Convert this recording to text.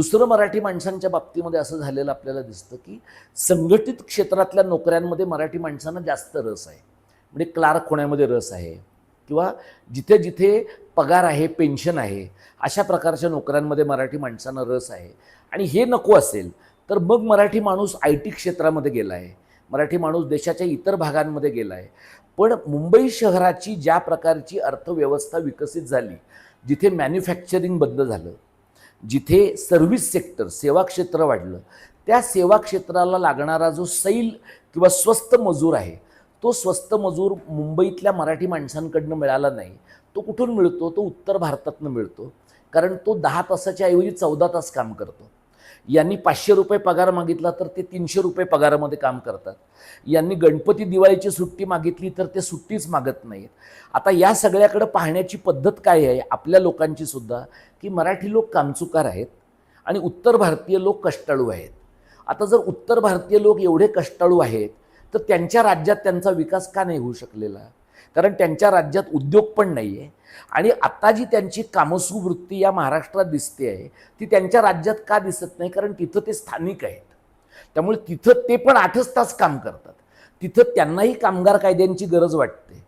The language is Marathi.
दुसरं मराठी माणसांच्या बाबतीमध्ये असं झालेलं आपल्याला दिसतं की संघटित क्षेत्रातल्या नोकऱ्यांमध्ये मराठी माणसांना जास्त रस आहे. म्हणजे क्लार्क होण्यामध्ये रस आहे किंवा जिथे जिथे पगार आहे पेन्शन आहे अशा प्रकारच्या नोकऱ्यांमध्ये मराठी माणसांना रस आहे. आणि हे नको असेल तर मग मराठी माणूस आय टी क्षेत्रामध्ये गेला आहे मराठी माणूस देशाच्या इतर भागांमध्ये गेला आहे पण मुंबई शहराची ज्या प्रकारची अर्थव्यवस्था विकसित झाली जिथे मॅन्युफॅक्चरिंग बंद झालं जिथे सर्व्हिस सेक्टर सेवा क्षेत्र वाढलं त्या सेवा क्षेत्राला लागणारा जो सैल किंवा स्वस्त मजूर आहे तो स्वस्त मजूर मुंबईतल्या मराठी माणसांकडनं मिळाला नाही. तो कुठून मिळतो? तो उत्तर भारतातनं मिळतो. कारण तो दहा तासाच्या ऐवजी चौदा तास काम करतो. यांनी पाचशे रुपये पगार मागितला तर ते तीनशे रुपये पगारामध्ये काम करतात. यांनी गणपती दिवाळीची सुट्टी मागितली तर ते सुट्टीच मागत नाहीत. आता या सगळ्याकडे पाहण्याची पद्धत काय आहे? आपल्या लोकांची सुद्धा की मराठी लोक कामचुकार आहेत आणि उत्तर भारतीय लोक कष्टाळू आहेत. आता जर उत्तर भारतीय लोक एवढे कष्टाळू आहेत तर त्यांच्या राज्यात त्यांचा विकास का नाही होऊ शकलेला? कारण त्यांच्या राज्यात उद्योग पण नाही आहे आणि आता जी त्यांची कामसू वृत्ती या महाराष्ट्रात दिसते आहे ती त्यांच्या राज्यात का दिसत नाही? कारण तिथं ते स्थानिक आहेत. त्यामुळे तिथं ते पण आठच तास काम करतात. तिथं त्यांनाही कामगार कायद्यांची गरज वाटते.